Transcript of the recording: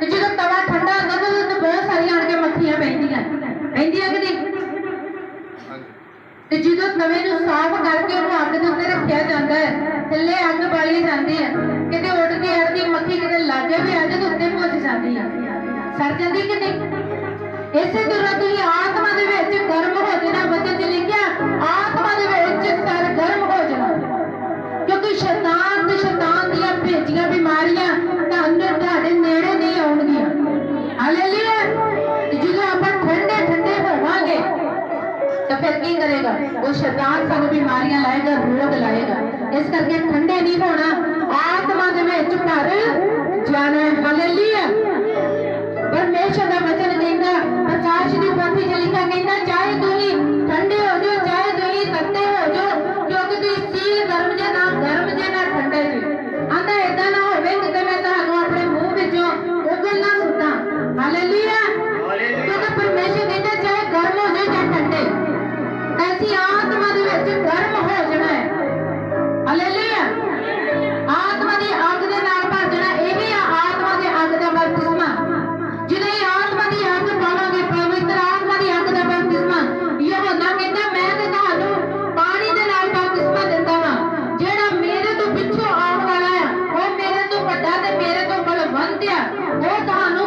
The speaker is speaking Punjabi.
ਤੇ ਜਦੋਂ ਤਵਾ ਠੰਡਾ ਹੁੰਦਾ ਤਾਂ ਉਹਦੇ ਬਹੁਤ ਸਾਰੀਆਂ ਆਣ ਕੇ ਮੱਖੀਆਂ ਪੈਂਦੀਆਂ। ਪੈਂਦੀਆਂ ਕਿ ਨਹੀਂ? ਤੇ ਜਦੋਂ ਤਵੇ ਨੂੰ ਸਾਫ਼ ਕਰਕੇ ਉਹਨੂੰ ਅੱਗ ਦੇ ਉੱਤੇ ਰੱਖਿਆ ਜਾਂਦਾ ਹੈ ਥੱਲੇ ਅੱਗ ਬਾਲੀ ਜਾਂਦੀ ਹੈ ਕਿਤੇ ਉੱਡ ਕੇ ਅੜਦੀ ਮੱਖੀ ਕਿਤੇ ਲਾਗੇ ਵੀ ਆ ਜਾਏ ਤਾਂ ਉੱਤੇ ਪਹੁੰਚ ਜਾਂਦੀ ਹੈ। ਸੜ ਜਾਂਦੀ ਕਿ ਨਹੀਂ? ਇਸੇ ਤਰ੍ਹਾਂ ਤੁਸੀਂ ਆਤਮਾ ਦੇ ਵਿੱਚ ਗਰਮ ਤਾਂ ਫਿਰ ਕੀ ਕਰੇਗਾ? ਉਹ ਸ਼ੈਤਾਨ ਸਾਨੂੰ ਬਿਮਾਰੀਆਂ ਲਾਏਗਾ, ਰੋਗ ਲਾਏਗਾ। ਇਸ ਕਰਕੇ ਠੰਡੇ ਨਹੀਂ ਹੋਣਾ। ਆਤਮਾ ਦੇ ਵਿੱਚ ਭਰ ਜਾਣਾ ਉਹ ਤੁਹਾਨੂੰ